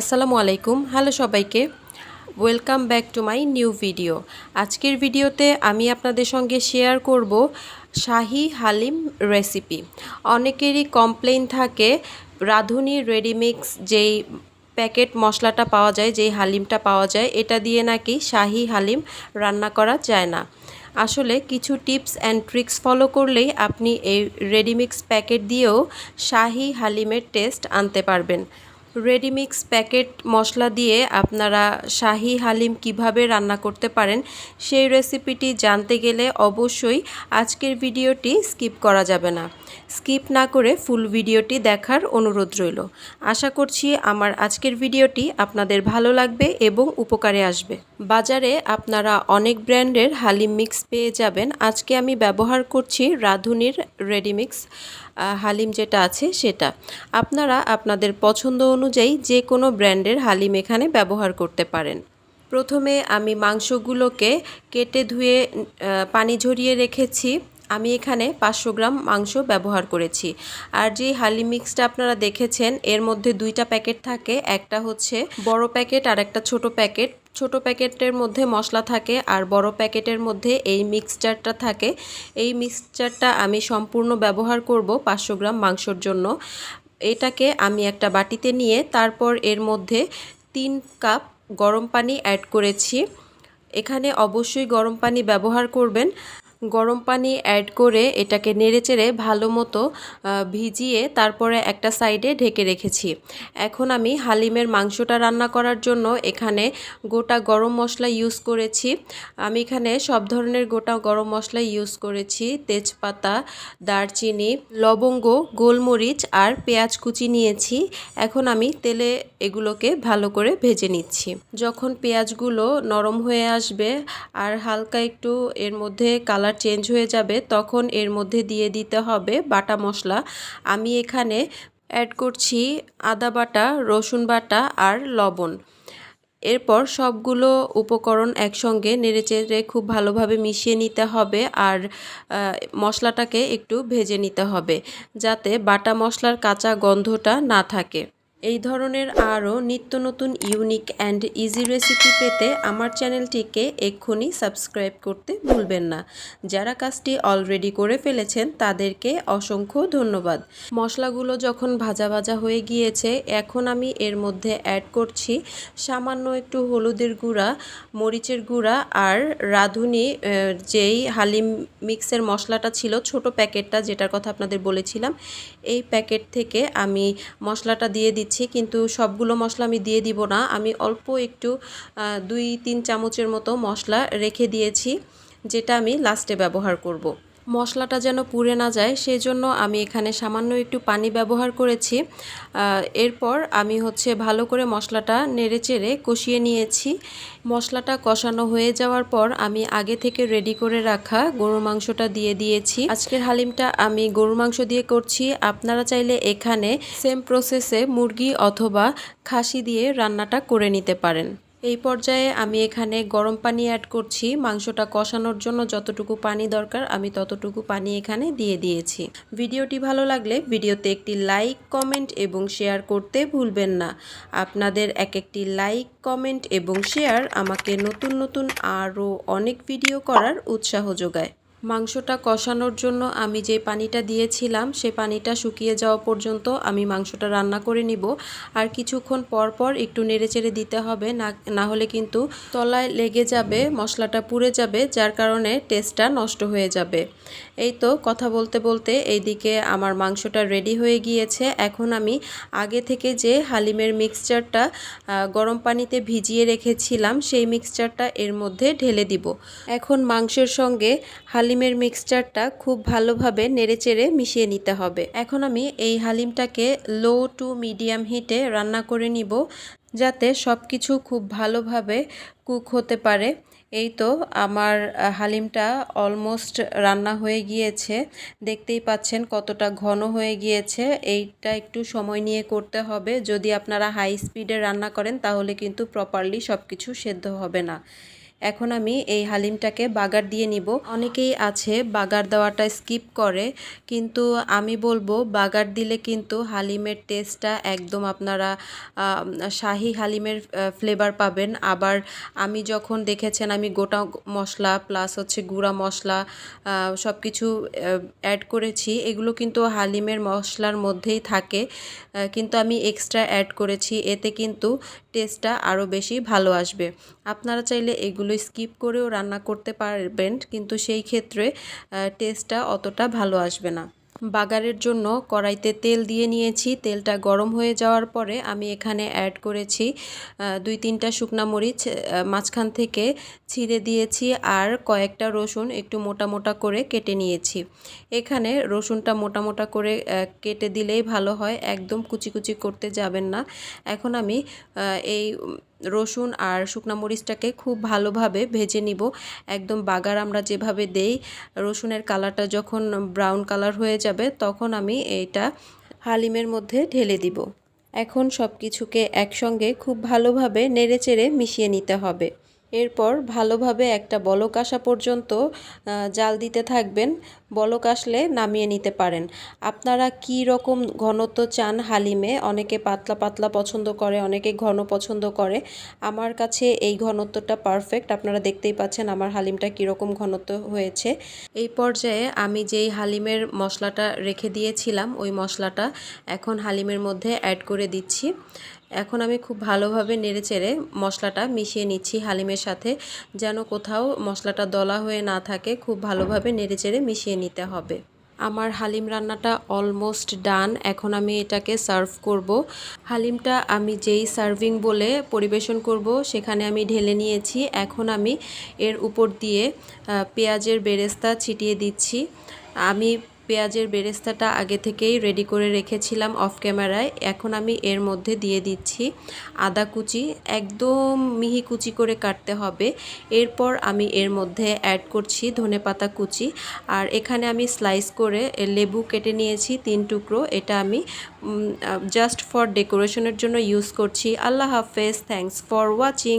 আসসালামু আলাইকুম। হ্যালো সবাইকে। Welcome back to my new video আজকের ভিডিওতে আমি আপনাদের সঙ্গে শেয়ার করব শাহি হালিম রেসিপি অনেকেরই কমপ্লেন থাকে রাঁধুনি রেডিমিক্স যেই প্যাকেট মশলাটা পাওয়া যায়, যেই হালিমটা পাওয়া যায়, এটা দিয়ে নাকি শাহি হালিম রান্না করা যায় না। আসলে কিছু টিপস অ্যান্ড ট্রিক্স ফলো করলেই আপনি এই রেডিমিক্স প্যাকেট দিয়েও শাহি হালিমের টেস্ট আনতে পারবেন। রেডিমিক্স প্যাকেট মশলা দিয়ে আপনারা শাহি হালিম কীভাবে রান্না করতে পারেন সেই রেসিপিটি জানতে গেলে অবশ্যই আজকের ভিডিওটি স্কিপ করা যাবে না। স্কিপ না করে ফুল ভিডিওটি দেখার অনুরোধ রইল। আশা করছি আমার আজকের ভিডিওটি আপনাদের ভালো লাগবে এবং উপকারে আসবে। বাজারে আপনারা অনেক ব্র্যান্ডের হালিম মিক্স পেয়ে যাবেন। আজকে আমি ব্যবহার করছি রাঁধুনির রেডিমিক্স হালিম যেটা আছে সেটা। আপনারা আপনাদের পছন্দ অনুযায়ী যে কোনো ব্র্যান্ডের হালিম এখানে ব্যবহার করতে পারেন। প্রথমে আমি মাংসগুলোকে কেটে ধুয়ে পানি ঝরিয়ে রেখেছি। আমি এখানে পাঁচশো গ্রাম মাংস ব্যবহার করেছি। আর যে হালি মিক্সটা আপনারা দেখেছেন, এর মধ্যে দুইটা প্যাকেট থাকে। একটা হচ্ছে বড় প্যাকেট আর একটা ছোট প্যাকেট। ছোট প্যাকেটের মধ্যে মশলা থাকে আর বড় প্যাকেটের মধ্যে এই মিক্সচারটা থাকে। এই মিক্সচারটা আমি সম্পূর্ণ ব্যবহার করব পাঁচশো গ্রাম মাংসর জন্য। এটাকে আমি একটা বাটিতে নিয়ে তারপর এর মধ্যে তিন কাপ গরম পানি অ্যাড করেছি। এখানে অবশ্যই গরম পানি ব্যবহার করবেন। গরম পানি অ্যাড করে এটাকে নেড়েচেড়ে ভালো মতো ভিজিয়ে তারপরে একটা সাইডে ঢেকে রেখেছি। এখন আমি হালিমের মাংসটা রান্না করার জন্য এখানে গোটা গরম মশলা ইউজ করেছি। আমি এখানে সব ধরনের গোটা গরম মশলা ইউজ করেছি। তেজপাতা, দারচিনি, লবঙ্গ, গোলমরিচ আর পেঁয়াজ কুচি নিয়েছি। এখন আমি তেলে এগুলোকে ভালো করে ভেজে নিচ্ছি। যখন পেঁয়াজগুলো নরম হয়ে আসবে আর হালকা একটু এর মধ্যে কালার কালার চেঞ্জ হয়ে যাবে, তখন এর মধ্যে দিয়ে দিতে হবে বাটা মশলা। আমি এখানে অ্যাড করছি আদা বাটা, রসুন বাটা আর লবণ। এরপর সবগুলো উপকরণ একসঙ্গে নেড়েচেড়ে খুব ভালোভাবে মিশিয়ে নিতে হবে আর মশলাটাকে একটু ভেজে নিতে হবে, যাতে বাটা মশলার কাঁচা গন্ধটা না থাকে। এই ধরনের আরও নিত্য নতুন ইউনিক অ্যান্ড ইজি রেসিপি পেতে আমার চ্যানেলটিকে এক্ষুনি সাবস্ক্রাইব করতে ভুলবেন না। যারা কাজটি অলরেডি করে ফেলেছেন, তাদেরকে অসংখ্য ধন্যবাদ। মশলাগুলো যখন ভাজা ভাজা হয়ে গিয়েছে, এখন আমি এর মধ্যে অ্যাড করছি সামান্য একটু হলুদের গুঁড়া, মরিচের গুঁড়া আর রাঁধুনি যেই হালিম মিক্সের মশলাটা ছিল, ছোট প্যাকেটটা যেটার কথা আপনাদের বলেছিলাম, এই প্যাকেট থেকে আমি মশলাটা দিয়ে দিচ্ছি। দিচ্ছি কিন্তু সবগুলো মশলা আমি দিয়ে দিব না আমি অল্প একটু দুই, তিন চামচের মতো মশলা রেখে দিয়েছি, যেটা আমি লাস্টে ব্যবহার করব। মশলাটা যেন পুড়ে না যায়, সেই জন্য আমি এখানে সামান্য একটু পানি ব্যবহার করেছি। এরপর আমি হচ্ছে ভালো করে মশলাটা নেড়ে চেড়ে কষিয়ে নিয়েছি। মশলাটা কষানো হয়ে যাওয়ার পর আমি আগে থেকে রেডি করে রাখা গরুর মাংসটা দিয়ে দিয়েছি। আজকের হালিমটা আমি গরুর মাংস দিয়ে করছি। আপনারা চাইলে এখানে সেম প্রসেসে মুরগি অথবা খাসি দিয়ে রান্নাটা করে নিতে পারেন। এই পর্যায়ে আমি এখানে গরম পানি অ্যাড করছি। মাংসটা কষানোর জন্য যতটুকু পানি দরকার, আমি ততটুকু পানি এখানে দিয়ে দিয়েছি। ভিডিওটি ভালো লাগলে ভিডিওতে একটি লাইক কমেন্ট এবং শেয়ার করতে ভুলবেন না। আপনাদের এক একটি লাইক কমেন্ট এবং শেয়ার আমাকে নতুন নতুন আরও অনেক ভিডিও করার উৎসাহ যোগায়। মাংসটা কষানোর জন্য আমি যে পানিটা দিয়েছিলাম, সে পানিটা শুকিয়ে যাওয়া পর্যন্ত আমি মাংসটা রান্না করে নিব। আর কিছুক্ষণ পর পর একটু নেড়েচেড়ে দিতে হবে, না না হলে কিন্তু তলায় লেগে যাবে, মশলাটা পুড়ে যাবে, যার কারণে টেস্টটা নষ্ট হয়ে যাবে। এই তো কথা বলতে বলতে এইদিকে আমার মাংসটা রেডি হয়ে গিয়েছে। এখন আমি আগে থেকে যে হালিমের মিক্সচারটা গরম পানিতে ভিজিয়ে রেখেছিলাম, সেই মিক্সচারটা এর মধ্যে ঢেলে দিব। এখন মাংসের সঙ্গে হালিম হালিমের মিক্সচারটা খুব ভালোভাবে নেড়েচেড়ে মিশিয়ে নিতে হবে। এখন আমি এই হালিমটাকে লো টু মিডিয়াম হিটে রান্না করে নিব, যাতে সব কিছু খুব ভালোভাবে কুক হতে পারে। এই তো আমার হালিমটা অলমোস্ট রান্না হয়ে গিয়েছে। দেখতেই পাচ্ছেন কতটা ঘন হয়ে গিয়েছে। এইটা একটু সময় নিয়ে করতে হবে। যদি আপনারা হাই স্পিডে রান্না করেন, তাহলে কিন্তু প্রপারলি সব কিছু সেদ্ধ হবে না। এখন আমি এই হালিমটাকে বাগার দিয়ে নিব। অনেকেই আছে বাগার দেওয়াটা স্কিপ করে, কিন্তু আমি বলব বাগার দিলে কিন্তু হালিমের টেস্টটা একদম আপনারা শাহি হালিমের ফ্লেভার পাবেন। আবার আমি যখন দেখেছেন আমি গোটা মশলা প্লাস হচ্ছে গুঁড়া মশলা সব কিছু অ্যাড করেছি, এগুলো কিন্তু হালিমের মশলার মধ্যেই থাকে কিন্তু আমি এক্সট্রা অ্যাড করেছি, এতে কিন্তু টেস্টটা আরও বেশি ভালো আসবে। আপনারা চাইলে এগুলো স্কিপ করেও রান্না করতে পারবেন, কিন্তু সেই ক্ষেত্রে টেস্টটা অতটা ভালো আসবে না। বাগারের জন্য কড়াইতে তেল দিয়ে নিয়েছি, তেলটা গরম হয়ে যাওয়ার পরে আমি এখানে অ্যাড করেছি দুই তিনটা শুকনা মরিচ মাঝখান থেকে ছিঁড়ে দিয়েছি আর কয়েকটা রসুন একটু মোটা মোটা করে কেটে নিয়েছি। এখানে রসুনটা মোটা মোটা করে কেটে দিলেই ভালো হয়, একদম কুচি কুচি করতে যাবেন না। এখন আমি এই রসুন আর শুকনা মরিচটাকে খুব ভালোভাবে ভেজে নিব। একদম বাগার আমরা যেভাবে দেই, রসুনের কালারটা যখন ব্রাউন কালার হয়ে যাবে, তখন আমি এইটা হালিমের মধ্যে ঢেলে দিব। এখন সব কিছুকে একসঙ্গে খুব ভালোভাবে নেড়েচেড়ে মিশিয়ে নিতে হবে। এরপর ভালোভাবে একটা বলক আসা পর্যন্ত জাল দিতে থাকবেন। বলক আসলে নামিয়ে নিতে পারেন। আপনারা কি রকম ঘনত্ব চান হালিমে? অনেকে পাতলা পাতলা পছন্দ করে, অনেকে ঘন পছন্দ করে। আমার কাছে এই ঘনত্বটা পারফেক্ট আপনারা দেখতেই পাচ্ছেন আমার হালিমটা কীরকম ঘনত্ব হয়েছে। এই পর্যায়ে আমি যেই হালিমের মশলাটা রেখে দিয়েছিলাম, ওই মশলাটা এখন হালিমের মধ্যে অ্যাড করে দিচ্ছি। এখন আমি খুব ভালোভাবে নেড়েচেড়ে মশলাটা মিশিয়ে নিচ্ছি হালিমের সাথে, যেন কোথাও মশলাটা দলা হয়ে না থাকে। খুব ভালোভাবে নেড়েচেড়ে মিশিয়ে নিতে হবে। আমার হালিম রান্নাটা অলমোস্ট ডান এখন আমি এটাকে সার্ভ করব। হালিমটা আমি যেই সার্ভিং বলে পরিবেশন করব, সেখানে আমি ঢেলে নিয়েছি। এখন আমি এর উপর দিয়ে পেঁয়াজের বেরেস্তা ছিটিয়ে দিচ্ছি। আমি পেঁয়াজের বেরেস্তাটা আগে থেকেই রেডি করে রেখেছিলাম অফ ক্যামেরায় এখন আমি এর মধ্যে দিয়ে দিচ্ছি আদা কুচি। একদম মিহি কুচি করে কাটতে হবে। এরপর আমি এর মধ্যে অ্যাড করছি ধনেপাতা কুচি। আর এখানে আমি স্লাইস করে লেবু কেটে নিয়েছি তিন টুকরো। এটা আমি জাস্ট ফর ডেকোরেশনের জন্য ইউজ করছি। আল্লাহ হাফেজ। Thanks for watching